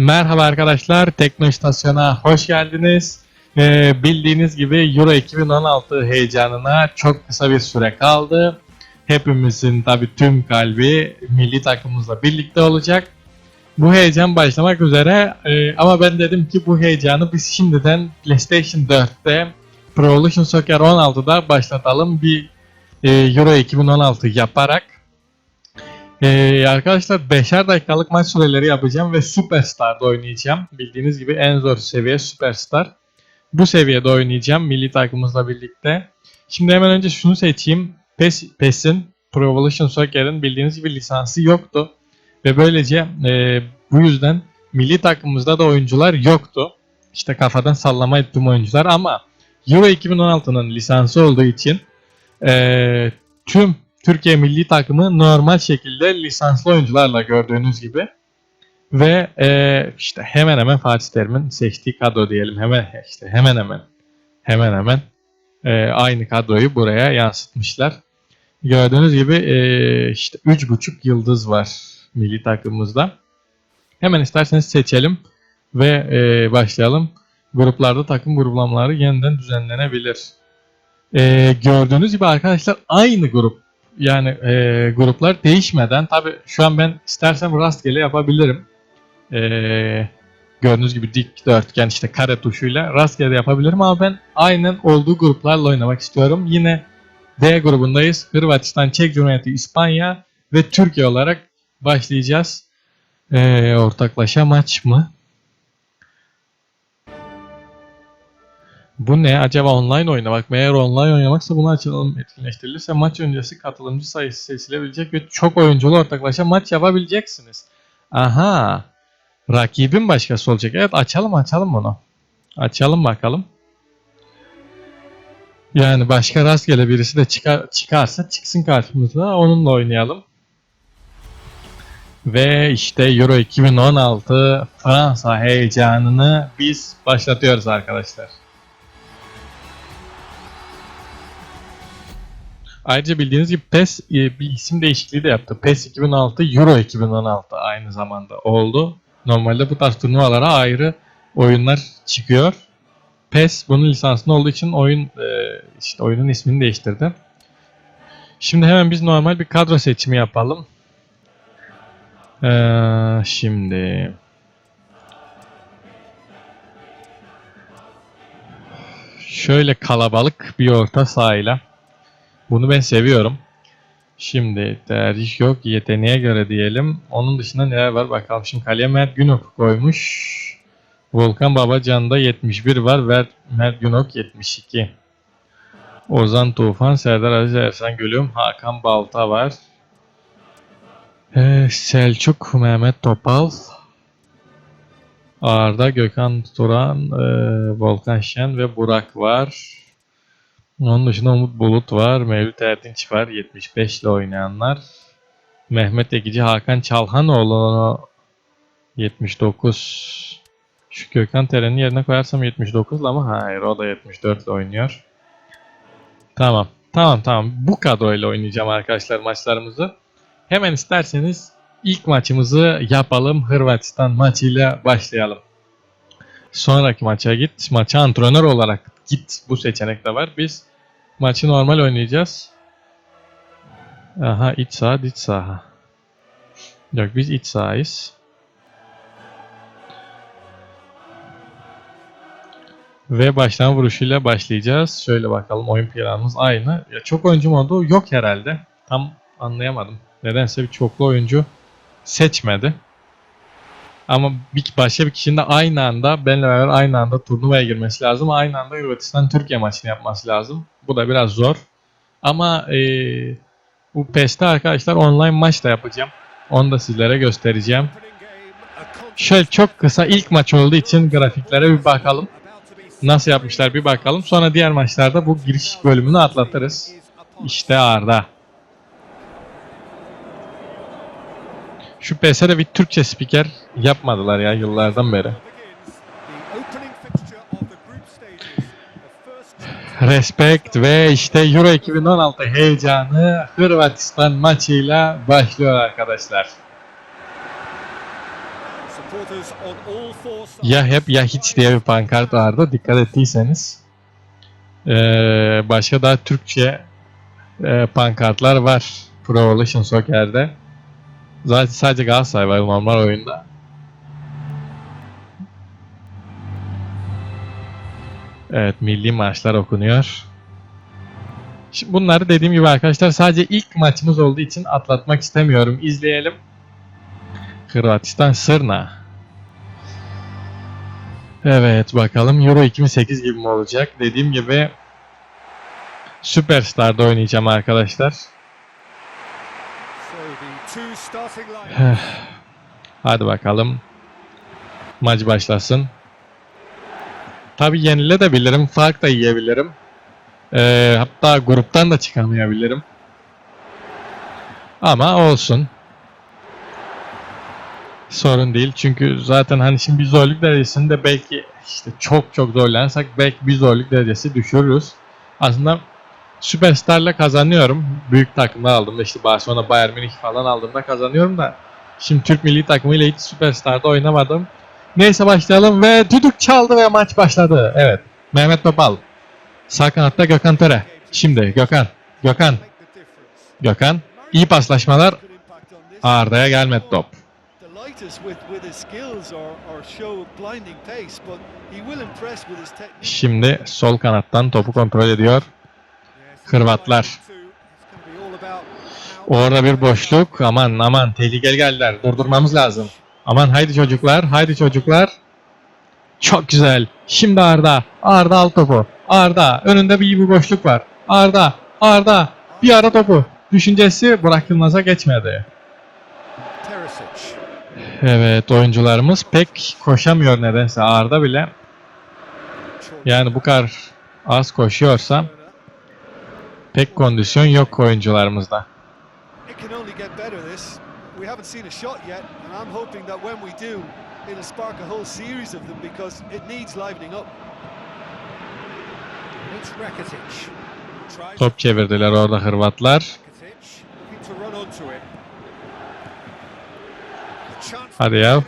Merhaba arkadaşlar, Tekno İstasyon'a hoş geldiniz. Ee, bildiğiniz gibi Euro 2016 heyecanına çok kısa bir süre kaldı. Hepimizin tabi tüm kalbi milli takımımızla birlikte olacak. Bu heyecan başlamak üzere Ee, ama ben dedim ki bu heyecanı biz şimdiden PlayStation 4'te Pro Evolution Soccer 16'da başlatalım bir e, Euro 2016 yaparak. Ee, arkadaşlar 5'er dakikalık maç süreleri yapacağım ve Superstar'da oynayacağım. Bildiğiniz gibi en zor seviye Superstar. Bu seviyede oynayacağım milli takımımızla birlikte. Şimdi hemen önce şunu seçeyim. PES, PES'in Pro Evolution Soccer'ın bildiğiniz gibi lisansı yoktu. Ve böylece e, bu yüzden milli takımımızda da oyuncular yoktu. İşte kafadan sallama ettiğim oyuncular ama Euro 2016'nın lisansı olduğu için e, tüm Türkiye milli takımı normal şekilde lisanslı oyuncularla gördüğünüz gibi. Ve e, işte hemen hemen Fatih Terim'in seçtiği kadro diyelim. Hemen işte hemen hemen hemen hemen e, aynı kadroyu buraya yansıtmışlar. Gördüğünüz gibi e, işte 3.5 yıldız var milli takımımızda. Hemen isterseniz seçelim ve e, başlayalım. Gruplarda takım gruplamaları yeniden düzenlenebilir. E, gördüğünüz gibi arkadaşlar aynı grup yani e, gruplar değişmeden tabi şu an ben istersem rastgele yapabilirim. E, gördüğünüz gibi dikdörtgen işte kare tuşuyla rastgele yapabilirim ama ben aynen olduğu gruplarla oynamak istiyorum. Yine D grubundayız. Hırvatistan, Çek Cumhuriyeti, İspanya ve Türkiye olarak başlayacağız. E, ortaklaşa maç mı? Bu ne? Acaba online oynamak? Eğer online oynamaksa bunu açalım etkinleştirilirse maç öncesi katılımcı sayısı seçilebilecek ve çok oyunculu ortaklaşa maç yapabileceksiniz. Aha. Rakibin başkası olacak. Evet açalım açalım bunu. Açalım bakalım. Yani başka rastgele birisi de çıkar, çıkarsa çıksın karşımıza onunla oynayalım. Ve işte Euro 2016 Fransa heyecanını biz başlatıyoruz arkadaşlar. Ayrıca bildiğiniz gibi PES e, bir isim değişikliği de yaptı. PES 2006 Euro 2016 aynı zamanda oldu. Normalde bu tarz turnuvalara ayrı oyunlar çıkıyor. PES bunun lisanslı olduğu için oyun e, işte oyunun ismini değiştirdi. Şimdi hemen biz normal bir kadro seçimi yapalım. Ee, şimdi şöyle kalabalık bir orta sahayla bunu ben seviyorum. Şimdi tercih yok. Yeteneğe göre diyelim. Onun dışında neler var bakalım. Şimdi kaleye Mert Günok koymuş. Volkan Babacan'da 71 var. Ver, Mert Günok 72. Ozan Tufan, Serdar Aziz Ersan Gülüm, Hakan Balta var. Ee, Selçuk Mehmet Topal. Arda Gökhan Turan, e, Volkan Şen ve Burak var. Onun dışında Umut Bulut var. Mevlüt Erdinç var. 75 ile oynayanlar. Mehmet Ekici, Hakan Çalhanoğlu 79. Şu Gökhan Teren'in yerine koyarsam 79 ama hayır o da 74 ile oynuyor. Tamam. Tamam tamam. Bu kadroyla oynayacağım arkadaşlar maçlarımızı. Hemen isterseniz ilk maçımızı yapalım. Hırvatistan maçıyla başlayalım. Sonraki maça git. Maça antrenör olarak git. Bu seçenek de var. Biz maçı normal oynayacağız. Aha iç saha iç saha. Yok biz iç sahayız. Ve başlama vuruşuyla başlayacağız. Şöyle bakalım oyun planımız aynı. Ya çok oyuncu modu yok herhalde. Tam anlayamadım. Nedense bir çoklu oyuncu seçmedi. Ama bir, başka bir kişinin de aynı anda benimle beraber aynı anda turnuvaya girmesi lazım. Aynı anda Hırvatistan Türkiye maçını yapması lazım. Bu da biraz zor. Ama e, bu PES'te arkadaşlar online maç da yapacağım. Onu da sizlere göstereceğim. Şöyle çok kısa ilk maç olduğu için grafiklere bir bakalım. Nasıl yapmışlar bir bakalım. Sonra diğer maçlarda bu giriş bölümünü atlatırız. İşte Arda. Şu PS'de de bir Türkçe spiker yapmadılar ya yıllardan beri. Respect ve işte Euro 2016 heyecanı Hırvatistan maçıyla başlıyor arkadaşlar. Ya hep ya hiç diye bir pankart vardı. Dikkat ettiyseniz. Ee, başka daha Türkçe e, pankartlar var. Pro Evolution Soccer'de. Zaten sadece Galatasaray var normal oyunda. Evet milli maçlar okunuyor. Şimdi bunları dediğim gibi arkadaşlar sadece ilk maçımız olduğu için atlatmak istemiyorum. İzleyelim. Hırvatistan Sırna. Evet bakalım Euro 2008 gibi mi olacak? Dediğim gibi Superstar'da oynayacağım arkadaşlar. Hadi bakalım. Maç başlasın. Tabi yenilebilirim. Fark da yiyebilirim. Ee, hatta gruptan da çıkamayabilirim. Ama olsun. Sorun değil. Çünkü zaten hani şimdi bir zorluk derecesinde belki işte çok çok zorlanırsak belki bir zorluk derecesi düşürürüz. Aslında Süperstar'la kazanıyorum. Büyük takımlar aldığımda işte Barcelona, Bayern Münih falan aldığımda kazanıyorum da Şimdi Türk milli takımıyla hiç Süperstar'da oynamadım. Neyse başlayalım ve düdük çaldı ve maç başladı. Evet. Mehmet Topal. Sağ kanatta Gökhan Töre. Şimdi Gökhan. Gökhan. Gökhan. İyi paslaşmalar. Arda'ya gelmedi top. Şimdi sol kanattan topu kontrol ediyor. Hırvatlar. Orada bir boşluk. Aman aman tehlikeli geldiler. Durdurmamız lazım. Aman haydi çocuklar. Haydi çocuklar. Çok güzel. Şimdi Arda. Arda al topu. Arda. Önünde bir bir boşluk var. Arda. Arda. Bir ara topu. Düşüncesi Burak geçmedi. Evet oyuncularımız pek koşamıyor nedense. Arda bile yani bu kadar az koşuyorsa pek kondisyon yok oyuncularımızda. It can only get better this. We haven't seen a shot yet, and I'm hoping that when we do, it'll spark a whole series of them because it needs livening up. It's Rakitic. Top çevirdiler orada Hırvatlar. Hadi ya.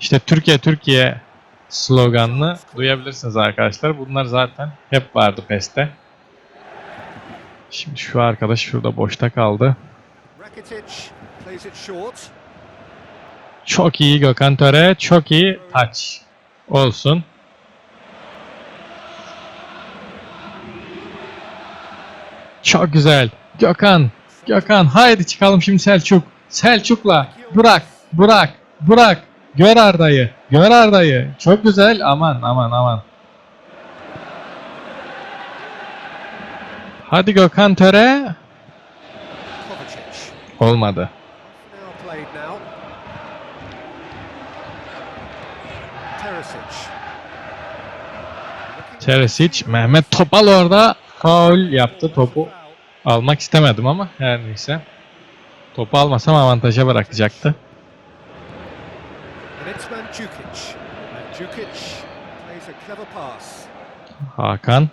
İşte Türkiye Türkiye sloganını duyabilirsiniz arkadaşlar. Bunlar zaten hep vardı PES'te. Şimdi şu arkadaş şurada boşta kaldı. Çok iyi Gökhan Töre. Çok iyi touch. Olsun. Çok güzel. Gökhan. Gökhan. Haydi çıkalım şimdi Selçuk. Selçuk'la. Burak. Burak. Burak. Gör Arda'yı. Gör Arda'yı. Çok güzel. Aman aman aman. Hadi Gökhan Töre. Olmadı. Teresic. Mehmet Topal orada. Faul yaptı topu. Almak istemedim ama her neyse. Topu almasam avantaja bırakacaktı. And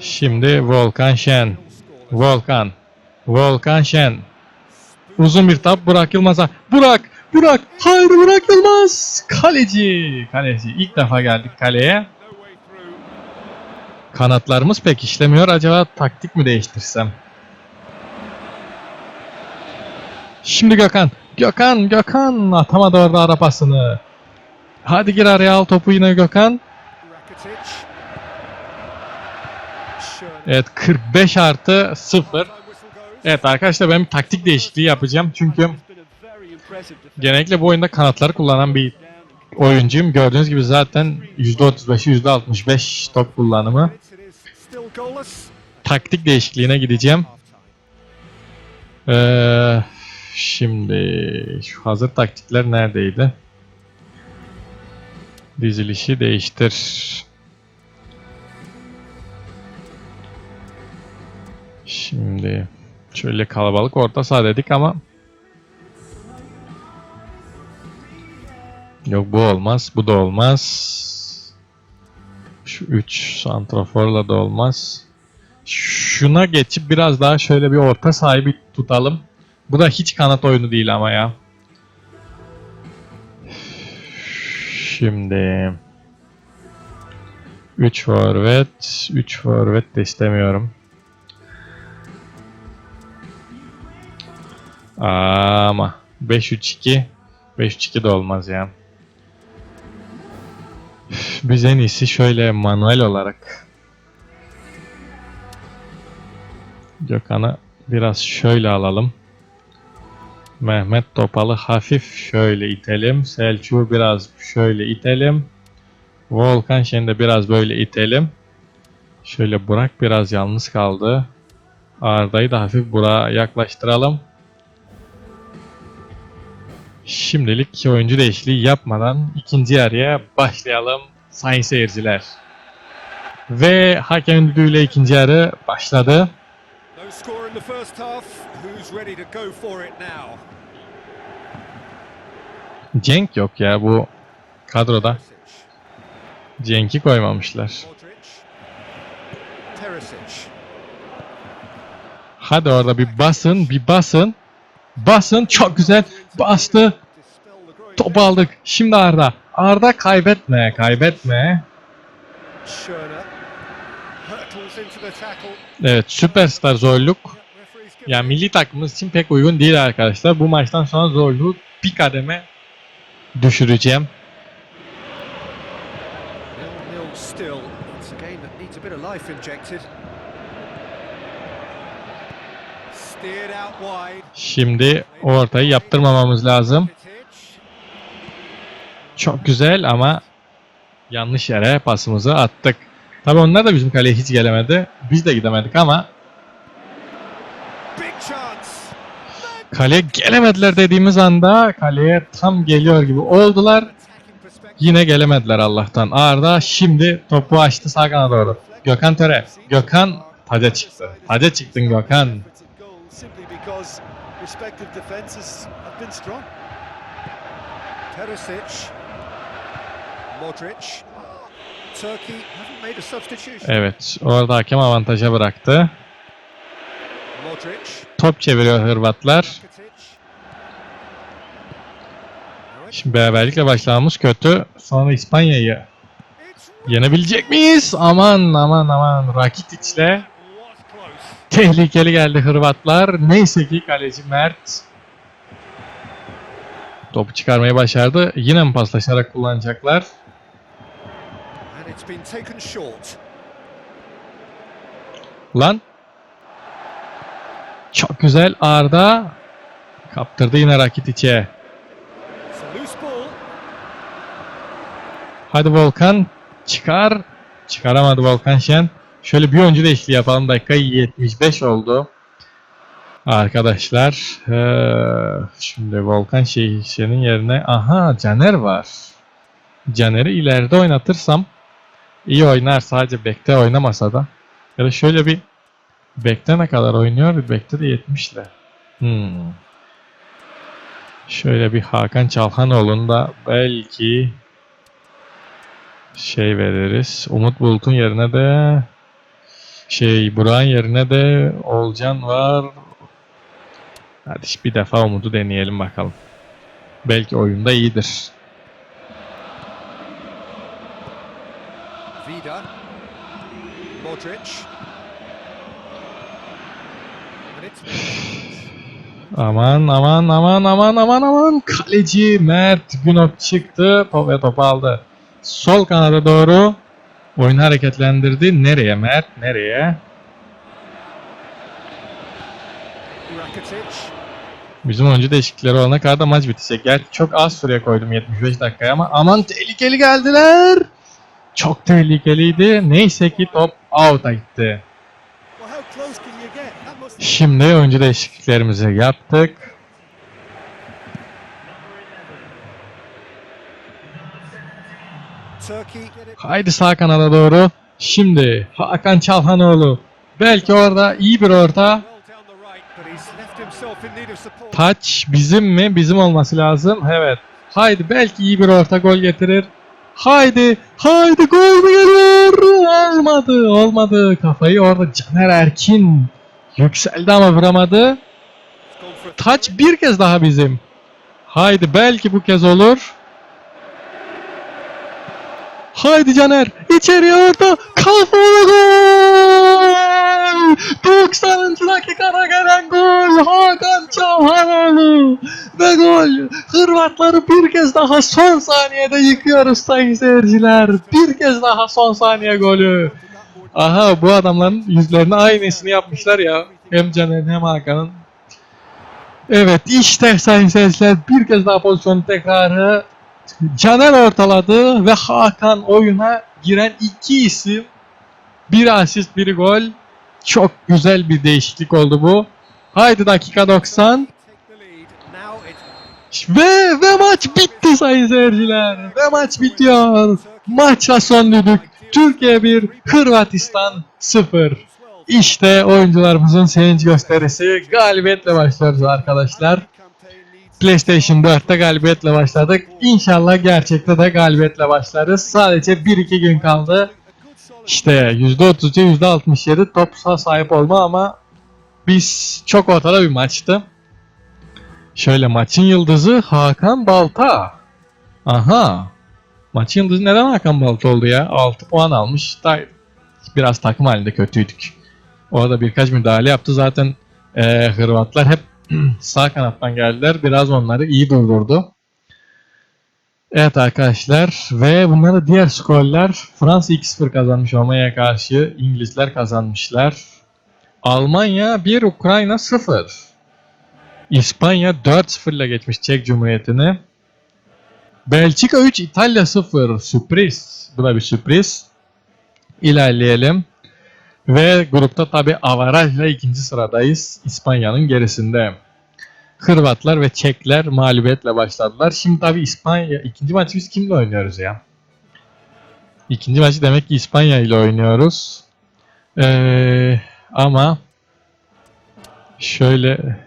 Şimdi Volkan Şen. Volkan. Volkan Şen. Uzun bir top Burak Yılmaz'a. Burak! Burak! Haydi Burak Yılmaz! Kaleci! Kaleci. İlk defa geldik kaleye. Kanatlarımız pek işlemiyor. Acaba taktik mi değiştirsem? Şimdi Gökhan. Gökhan, Gökhan atamadı orada ara pasını. Hadi gir araya al topu yine Gökhan. Rakitic. Schöne. Evet 45 artı 0. Time whistle goes. Evet arkadaşlar ben bir taktik değişikliği yapacağım. Çünkü genellikle bu oyunda kanatları kullanan bir oyuncuyum. Gördüğünüz gibi zaten %35'i %65 top kullanımı. Taktik değişikliğine gideceğim. Ee, şimdi şu hazır taktikler neredeydi? Dizilişi değiştir. Şimdi şöyle kalabalık orta saha dedik ama Yok bu olmaz, bu da olmaz. Şu 3 santraforla da olmaz. Şuna geçip biraz daha şöyle bir orta sahibi tutalım. Bu da hiç kanat oyunu değil ama ya. Şimdi 3 forvet, 3 forvet de istemiyorum. Ama 5-3-2 5-3-2 de olmaz ya. Biz en iyisi şöyle manuel olarak Gökhan'ı biraz şöyle alalım. Mehmet Topal'ı hafif şöyle itelim. Selçuk'u biraz şöyle itelim. Volkan de biraz böyle itelim. Şöyle Burak biraz yalnız kaldı. Arda'yı da hafif Burak'a yaklaştıralım. Şimdilik oyuncu değişikliği yapmadan ikinci yarıya başlayalım sayın seyirciler. Ve hakemin düdüğüyle ikinci yarı başladı. Cenk yok ya bu kadroda. Cenk'i koymamışlar. Hadi orada bir basın, bir basın. Basın çok güzel. Bastı. Topu aldık. Şimdi Arda. Arda kaybetme, kaybetme. Evet süperstar zorluk. Yani milli takımımız için pek uygun değil arkadaşlar. Bu maçtan sonra zorluğu bir kademe düşüreceğim. Nil-nil still. It's a game that needs a bit of life injected. Steered out wide. Şimdi ortayı yaptırmamamız lazım. Çok güzel ama yanlış yere pasımızı attık. Tabi onlar da bizim kaleye hiç gelemedi. Biz de gidemedik ama kaleye gelemediler dediğimiz anda kaleye tam geliyor gibi oldular. Yine gelemediler Allah'tan. Arda şimdi topu açtı sağ kana doğru. Gökhan Töre. Gökhan taca çıktı. Taca çıktın Gökhan. Because respective defenses have been strong. Perisic. Modric. Turkey haven't made a substitution. Evet orada hakem avantaja bıraktı. Modric. Top çeviriyor Hırvatlar. Şimdi beraberlikle başlamamız kötü. Sonra İspanya'yı yenebilecek miyiz? Aman aman aman Rakitic'le. Tehlikeli geldi Hırvatlar. Neyse ki kaleci Mert topu çıkarmayı başardı. Yine mi paslaşarak kullanacaklar? Lan. Çok güzel Arda. Kaptırdı yine loose ball. Hadi Volkan çıkar. Çıkaramadı Volkan Şen. Şöyle bir oyuncu değişikliği yapalım. Dakika 75 oldu. Arkadaşlar. eee, şimdi Volkan şey- Şen'in yerine aha Caner var. Caner'i ileride oynatırsam iyi oynar sadece bekte oynamasa da. Ya da şöyle bir bekte ne kadar oynuyor? Bekte de 70 ile. Hmm. Şöyle bir Hakan Çalhanoğlu'nu da belki şey veririz. Umut Bulut'un yerine de şey Burak'ın yerine de Olcan var. Hadi bir defa Umut'u deneyelim bakalım. Belki oyunda iyidir. Vida. Modric. Aman aman aman aman aman aman. Kaleci Mert Günok çıktı top ve topu aldı. Sol kanada doğru oyunu hareketlendirdi. Nereye Mert? Nereye? Bizim oyuncu değişiklikleri olana kadar da maç bitecek. Gerçi çok az süre koydum 75 dakikaya ama aman tehlikeli geldiler. Çok tehlikeliydi. Neyse ki top out'a gitti. Şimdi oyuncu değişikliklerimizi yaptık. Turkey Haydi sağ kanada doğru. Şimdi Hakan Çalhanoğlu. Belki orada iyi bir orta. Taç bizim mi? Bizim olması lazım. Evet. Haydi belki iyi bir orta gol getirir. Haydi. Haydi gol mü geliyor? Olmadı. Olmadı. Kafayı orada Caner Erkin yükseldi ama vuramadı. Taç bir kez daha bizim. Haydi belki bu kez olur. Haydi Caner. içeriye orta. Kafalı gol. 90. dakikada gelen gol. Hakan Çalhanoğlu. Ve gol. Hırvatları bir kez daha son saniyede yıkıyoruz sayın seyirciler. Bir kez daha son saniye golü. Aha bu adamların yüzlerine aynısını yapmışlar ya. Hem Caner'in hem Hakan'ın. Evet işte sayın seyirciler bir kez daha pozisyonun tekrarı. Caner ortaladı ve Hakan oyuna giren iki isim. Bir asist bir gol. Çok güzel bir değişiklik oldu bu. Haydi dakika 90. Ve, ve maç bitti sayın seyirciler. Ve maç bitiyor. Maçla son düdük. Türkiye 1, Hırvatistan 0. İşte oyuncularımızın sevinç gösterisi. Galibiyetle başlıyoruz arkadaşlar. PlayStation 4'te galibiyetle başladık. İnşallah gerçekte de galibiyetle başlarız. Sadece 1-2 gün kaldı. İşte %33'e %67 topa sahip olma ama biz çok ortada bir maçtı. Şöyle maçın yıldızı Hakan Balta. Aha. Maçın yıldızı neden Hakan Balta oldu ya? 6 puan almış. Biraz takım halinde kötüydük. Orada birkaç müdahale yaptı. Zaten eee, Hırvatlar hep sağ kanattan geldiler. Biraz onları iyi durdurdu. Evet arkadaşlar ve bunları diğer skorlar Fransa 2-0 kazanmış Almanya'ya karşı İngilizler kazanmışlar. Almanya 1 Ukrayna 0. İspanya 4-0 ile geçmiş Çek Cumhuriyeti'ni. Belçika 3 İtalya 0 sürpriz. Bu da bir sürpriz. İlerleyelim. Ve grupta tabi avarajla ikinci sıradayız. İspanya'nın gerisinde. Hırvatlar ve Çekler mağlubiyetle başladılar. Şimdi tabi İspanya ikinci maçı biz kimle oynuyoruz ya? İkinci maçı demek ki İspanya ile oynuyoruz. Ee, ama şöyle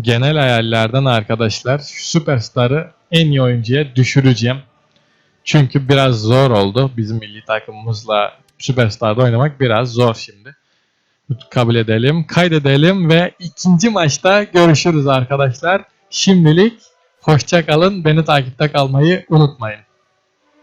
genel hayallerden arkadaşlar süperstarı en iyi oyuncuya düşüreceğim. Çünkü biraz zor oldu. Bizim milli takımımızla süperstarda oynamak biraz zor şimdi. Kabul edelim, kaydedelim ve ikinci maçta görüşürüz arkadaşlar. Şimdilik hoşça kalın. Beni takipte kalmayı unutmayın.